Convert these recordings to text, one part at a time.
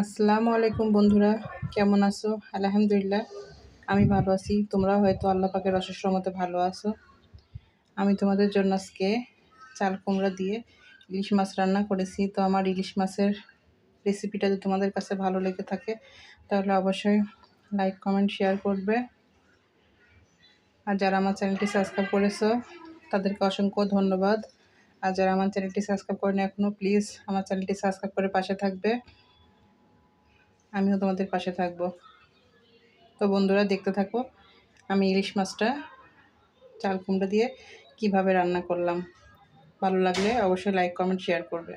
আসসালামু আলাইকুম বন্ধুরা, কেমন আছো? আলহামদুলিল্লাহ, আমি ভালো আছি। তোমরাও হয়তো আল্লাহ পাকের অশেষ মতো ভালো আছো। আমি তোমাদের জন্য আজকে চাল কুমড়া দিয়ে ইলিশ মাছ রান্না করেছি। তো আমার ইলিশ মাছের রেসিপিটা যদি তোমাদের কাছে ভালো লেগে থাকে, তাহলে অবশ্যই লাইক, কমেন্ট, শেয়ার করবে। আর যারা আমার চ্যানেলটি সাবস্ক্রাইব করেছ, তাদেরকে অসংখ্য ধন্যবাদ। আর যারা আমার চ্যানেলটি সাবস্ক্রাইব করেনি এখনও প্লিজ আমার চ্যানেলটি সাবস্ক্রাইব করে পাশে থাকবে। আমিও তোমাদের পাশে থাকব। তো বন্ধুরা, দেখতে থাকো, আমি ইলিশ মাছটা, চাল কুমড়া দিয়ে কীভাবে রান্না করলাম। ভালো লাগলে অবশ্যই লাইক কমেন্ট শেয়ার করবে।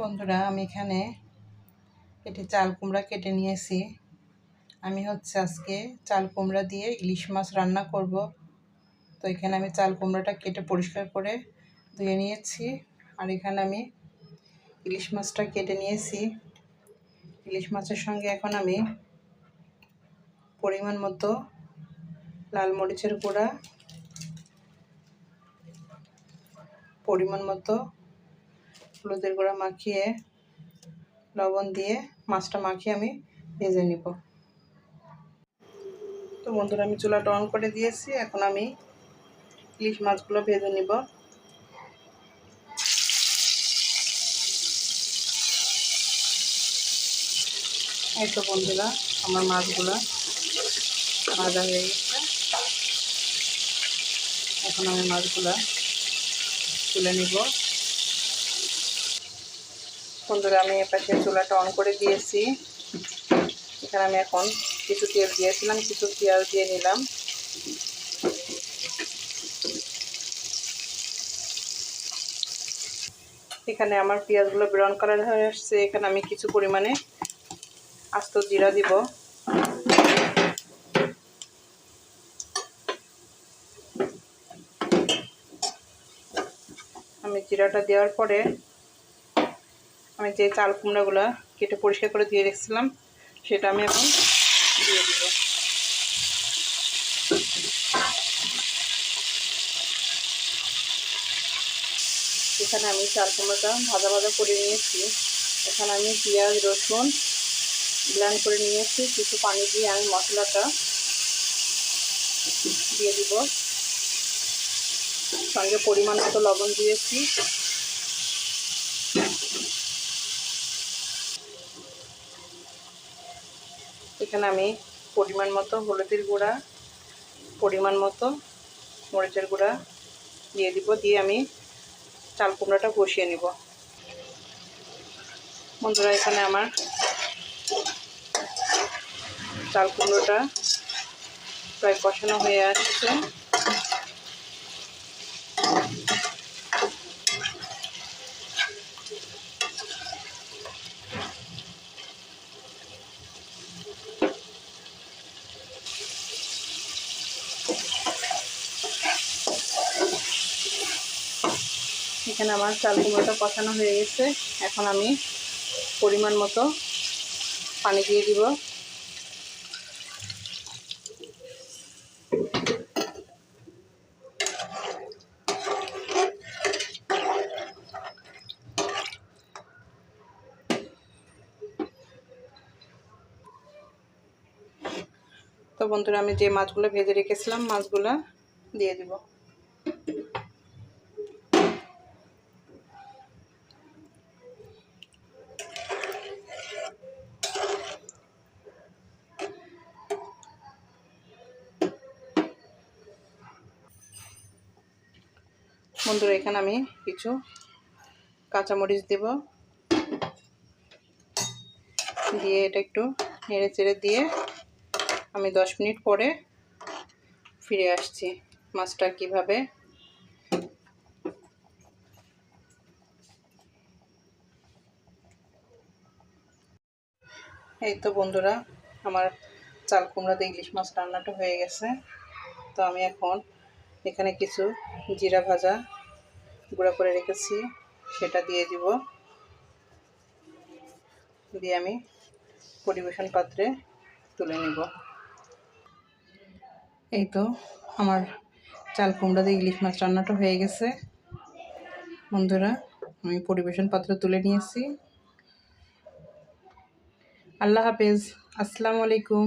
বন্ধুরা, আমি এখানে এটি চাল কুমড়া কেটে নিয়েছি। আমি হচ্ছে আজকে চাল কুমড়া দিয়ে ইলিশ মাছ রান্না করব। তো এখানে আমি চাল কুমড়াটা কেটে পরিষ্কার করে ধুয়ে নিয়েছি। আর এখানে আমি ইলিশ মাছটা কেটে নিয়েছি। ইলিশ মাছের সঙ্গে এখন আমি পরিমাণ মতো লাল মরিচের গুঁড়া, পরিমাণ মতো হলুদের গুঁড়া মাখিয়ে লবণ দিয়ে মাছটা মাখিয়ে আমি ভেজে নিব। তো বন্ধুরা, আমি চুলাটা অন করে দিয়েছি। এখন আমি ইলিশ মাছগুলো ভেজে নিব। এই তো বন্ধুরা, আমার মাছগুলো ভাজা হয়ে গেছে। এখন আমি মাছগুলো তুলে নিব। বন্ধুরা, আমি এপাশে চুলাটা অন করে দিয়েছি। এখানে আমি এখন কিছু তেল দিয়েছিলাম, কিছু পেঁয়াজ দিয়ে নিলাম। এখানে আমার পেঁয়াজগুলো ব্রাউন কালার হয়ে আসছে, এখানে আমি কিছু পরিমাণে আস্ত জিরা দিব। আমি জিরাটা দেওয়ার পরে আমি যে চাল কুমড়াগুলো কেটে পরিষ্কার করে দিয়ে রেখেছিলাম, সেটা আমি এখন এখানে আমি চাল কুমড়োটা ভাজা ভাজা করে নিয়েছি। এখানে আমি পেঁয়াজ, রসুন ব্ল্যান্ড করে নিয়েছি। কিছু পানি দিয়ে আমি মশলাটা দিয়ে দিব। সঙ্গে পরিমাণ মতো লবণ দিয়েছি। এখানে আমি পরিমাণ মতো হলুদের গুঁড়া, পরিমাণ মতো মরিচের গুঁড়া দিয়ে দিব, দিয়ে আমি চাল কুমড়াটা বসিয়ে নিব। বন্ধুরা, এখানে আমার চাল কুমড়োটা প্রায় কষানো হয়ে আসছে। এখানে আমার চাল কুমড়োটা কষানো হয়ে গেছে। এখন আমি পরিমাণ মতো পানি দিয়ে দিব। তো বন্ধুরা, আমি যে মাছগুলো ভেজে রেখেছিলাম, মাছগুলো দিয়ে দিব। বন্ধুরা, এখানে আমি কিছু কাঁচামরিচ দেব। দিয়ে এটা একটু নেড়ে চেড়ে দিয়ে আমি দশ মিনিট পরে ফিরে আসছি মাছটা কীভাবে। এই তো বন্ধুরা, আমার চাল কুমড়া দিয়ে ইলিশ মাছ রান্নাটা হয়ে গেছে। তো আমি এখন এখানে কিছু জিরা ভাজা গুঁড়া করে রেখেছি, সেটা দিয়ে দিব। দিয়ে আমি পরিবেশন পাত্রে তুলে নিব। এই তো আমার চাল কুমড়া দিয়ে ইলিশ মাছ রান্নাটা হয়ে গেছে। বন্ধুরা, আমি পরিবেশন পাত্র তুলে নিয়েছি। আল্লাহ হাফেজ। আসসালামু আলাইকুম।